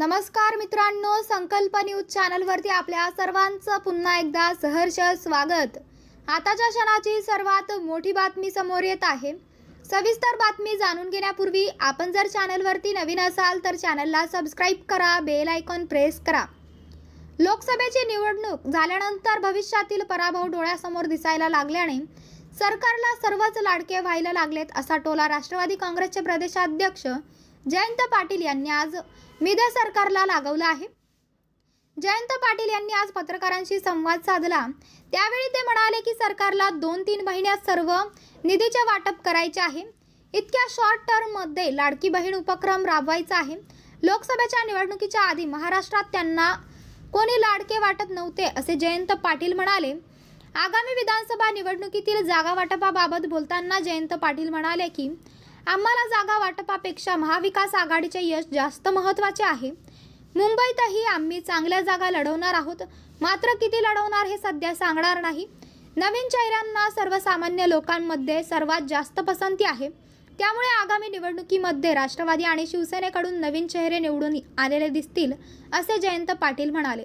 नमस्कार मित्रांनो संकल्प न्यूज चॅनलवरती आपल्या सर्वांचं पुन्हा एकदा सहर्ष स्वागत. आताच्या क्षणाची सर्वात मोठी बातमी समोर येत आहे. सविस्तर बातमी जाणून घेण्यापूर्वी आपण जर चॅनलवरती नवीन असाल तर चॅनलला सबस्क्राईब करा बेल आयकॉन प्रेस करा. लोकसभेची निवडणूक झाल्यानंतर भविष्यातील पराभव डोळ्यासमोर दिसायला लागल्याने सरकारला सर्वच लाडके व्हायला लागलेत असा टोला राष्ट्रवादी काँग्रेसचे प्रदेशाध्यक्ष जयंत पाटील यांनी आज मिदे सरकारला लागवलं आहे. जयंत पाटील यांनी आज पत्रकारांशी संवाद साधला. त्यावेळी ते म्हणाले की सरकारला दोन तीन महिन्यात सर्व निधीचे वाटप करायचे आहे. इतक्या शॉर्ट टर्ममध्ये लाडकी बहीण उपक्रम राबवायचा आहे. लोकसभेच्या निवडणुकीच्या आधी महाराष्ट्रात त्यांना कोणी लाडके वाटत नव्हते असे जयंत पाटील म्हणाले. आगामी विधानसभा निवडणुकीतील जागा वाटपाबाबत बोलताना जयंत पाटील म्हणाले की आम्हाला जागा वाटपापेक्षा महाविकास आघाडीचे यश जास्त महत्त्वाचे आहे. मुंबईतही आम्ही चांगल्या जागा लढवणार आहोत. मात्र किती लढवणार हे सध्या सांगणार नाही. नवीन चेहऱ्यांना सर्वसामान्य लोकांमध्ये सर्वात जास्त पसंती आहे. त्यामुळे आगामी निवडणुकीमध्ये राष्ट्रवादी आणि शिवसेनेकडून नवीन चेहरे निवडून आलेले दिसतील असे जयंत पाटील म्हणाले.